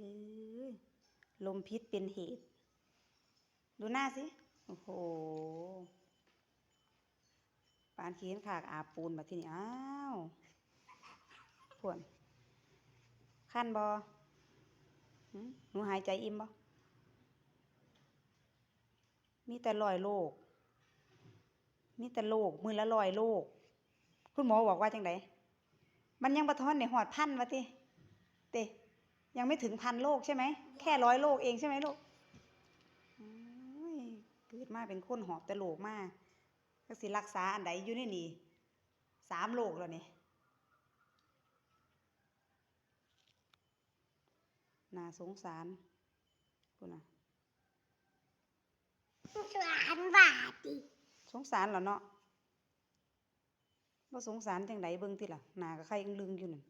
เอ้ยลมพิษเป็นเหตุ ดูหน้าสิ โอ้โหปานเขียนขากอาปูนมาที่นี่ อ้าวพวนขั้นบอหนูหายใจอิ่มบ่มีแต่รอยโรคมีแต่โรคมือละรอยโรคคุณหมอบอกว่าจังไดมันยังประท้อนในหอดพันวะติเต ยังไม่ถึงพันโรคใช่ไหม แค่ร้อยโรคเองใช่ไหมลูกโอ้ยเกิดมาเป็นคนหอบแต่โรคมาก็สิรักษาอันใดอยู่ในนี่สามโรคแล้วนี่น่าสงสารคุณน่ะสารบาทดิสงสารเหรอเนาะว่าสงสารจังไดเบิ่งติล่ะหน้าก็ใครอึ้งลึงอยู่นั่น